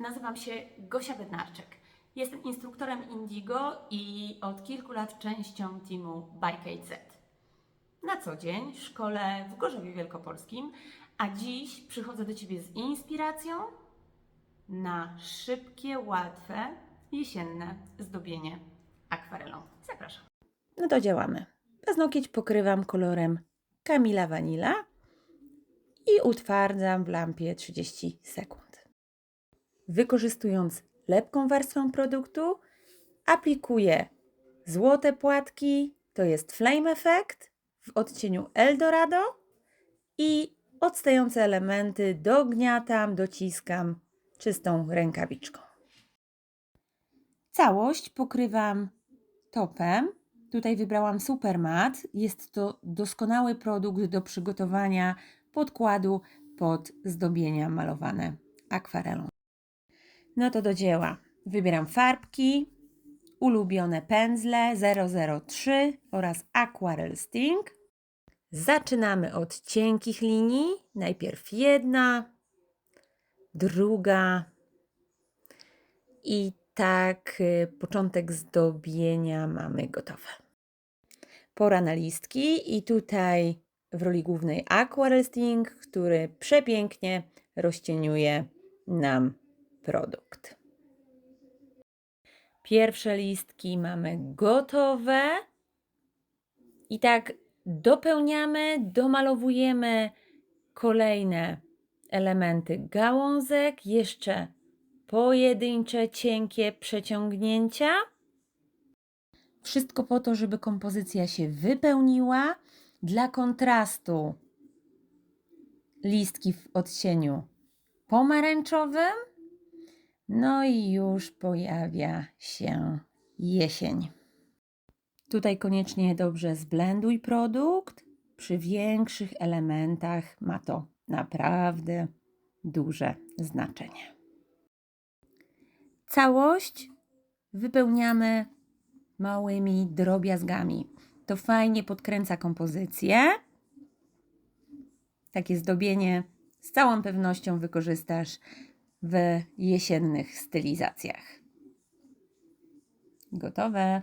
Nazywam się Gosia Bednarczyk. Jestem instruktorem Indigo i od kilku lat częścią teamu Bike Z. Na co dzień szkole w Gorzowie Wielkopolskim, a dziś przychodzę do Ciebie z inspiracją na szybkie, łatwe, jesienne zdobienie akwarelą. Zapraszam. No to działamy. Paznokieć pokrywam kolorem Kamila Vanilla i utwardzam w lampie 30 sekund. Wykorzystując lepką warstwę produktu, aplikuję złote płatki, to jest Flame Effect w odcieniu Eldorado i odstające elementy dogniatam, dociskam czystą rękawiczką. Całość pokrywam topem. Tutaj wybrałam Supermat. Jest to doskonały produkt do przygotowania podkładu pod zdobienia malowane akwarelą. No to do dzieła. Wybieram farbki, ulubione pędzle 003 oraz Aquarel Sting. Zaczynamy od cienkich linii. Najpierw jedna, druga i tak y, początek zdobienia mamy gotowe. Pora na listki i tutaj w roli głównej Aquarel Sting, który przepięknie rozcieniuje nam produkt. Pierwsze listki mamy gotowe i tak dopełniamy, domalowujemy kolejne elementy gałązek, jeszcze pojedyncze, cienkie przeciągnięcia. Wszystko po to, żeby kompozycja się wypełniła. Dla kontrastu listki w odcieniu pomarańczowym. No i już pojawia się jesień. Tutaj koniecznie dobrze zblenduj produkt. Przy większych elementach ma to naprawdę duże znaczenie. Całość wypełniamy małymi drobiazgami. To fajnie podkręca kompozycję. Takie zdobienie z całą pewnością wykorzystasz w jesiennych stylizacjach. Gotowe.